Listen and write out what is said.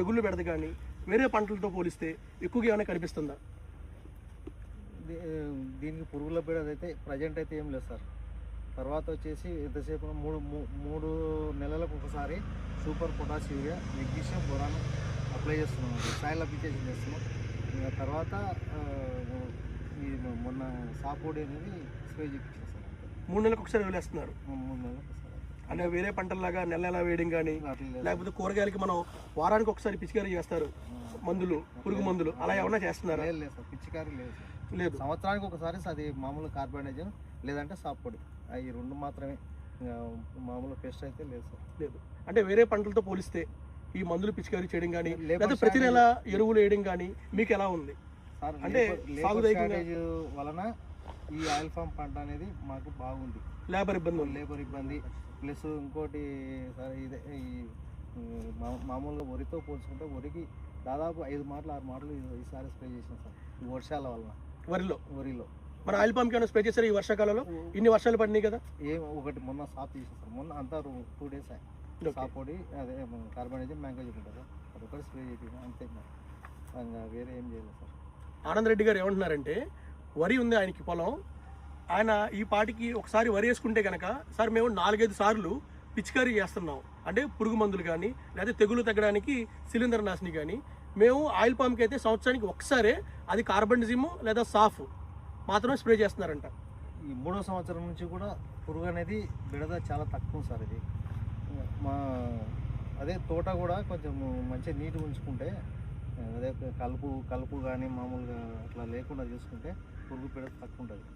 తెగుళ్ళు పెడత కానీ వేరే పంటలతో పోలిస్తే ఎక్కువగా ఏమైనా కనిపిస్తుందా? దీనికి పురుగుల పీడ అయితే ప్రజెంట్ అయితే ఏం లేదు సార్. తర్వాత వచ్చేసి ఎంతసేపు మూడు మూడు నెలలకు ఒకసారి super potash urea magnesium boron apply చేస్తున్నాం. సాయిల్ అప్లికేషన్ చేస్తున్నాం. ఇంకా తర్వాత మొన్న సాపోడి అనేది స్ప్రే చేయించాం సార్. మూడు నెలలకు ఒకసారి వదిలేస్తున్నారు. మూడు నెలలకు అంటే వేరే పంటల్లాగా నెల నెల వేయడం కానీ. లేకపోతే కూరగాయలకి మనం వారానికి ఒకసారి పిచికారీ చేస్తారు. మందులు పురుగు మందులు అలా ఏమన్నా చేస్తున్నారా? లేదు లేదు సార్. పిచ్చికారి లేదు సార్. లేదు. సంవత్సరానికి ఒకసారి అది మామూలు కార్బనైజన్ లేదంటే సాప్ పొడి. అవి రెండు మాత్రమే. మామూలు పెస్ట్ అయితే లేదు సార్. లేదు. అంటే వేరే పంటలతో పోలిస్తే ఈ మందులు పిచికారీ చేయడం కానీ లేకపోతే ప్రతి నెల ఎరువులు వేయడం కానీ మీకు ఎలా ఉంది? అంటే వలన ఈ ఆయిల్ ఫామ్ పంట అనేది మాకు బాగుంది. లేబర్ ఇబ్బంది లేబర్ ఇబ్బంది. ప్లస్ ఇంకోటి సార్ ఇదే ఈ మామూలుగా వరితో పోల్చుకుంటే వరికి దాదాపు ఐదు మాటలు ఆరు మాటలు ఈసారి స్ప్రే చేసాం సార్ ఈ వర్షాల వలన. వరిలో? వరిలో. మన ఆయిల్ పంప్ ఏమైనా స్ప్రే చేశారు ఈ వర్షాకాలంలో? ఇన్ని వర్షాలు పడినాయి కదా? ఏం ఒకటి మొన్న సాప్ చేసాం సార్. మొన్న అంతా టూ డేస్. సాప్ పొడి అదే కార్బనైజన్ మ్యాంగో ఉంటుంది. సార్ అది ఒకటి స్ప్రే చేసాం అంతే ఇంకా వేరే ఏం చేయలేదు సార్. ఆనంద్ రెడ్డి గారు ఏమంటున్నారంటే వరి ఉంది ఆయనకి పొలం. ఆయన ఈ పాటికి ఒకసారి వరి వేసుకుంటే కనుక సార్ మేము నాలుగైదు సార్లు పిచికారీ చేస్తున్నాం. అంటే పురుగు మందులు కానీ లేదా తెగులు తగ్గడానికి సిలిండర్ నాశని కానీ మేము ఆయిల్ పంప్కి అయితే సంవత్సరానికి ఒకసారే అది కార్బన్జిమ్ లేదా సాఫ్ మాత్రమే స్ప్రే చేస్తున్నారంట. ఈ మూడో సంవత్సరం నుంచి కూడా పురుగు అనేది బిడద చాలా తక్కువ సార్ ఇది. మా అదే తోట కూడా కొంచెం మంచిగా నీట్గా ఉంచుకుంటే అదే కలుపు కలుపు కానీ మామూలుగా అట్లా లేకుండా చూసుకుంటే పురుగు బిడద తక్కువ ఉంటుంది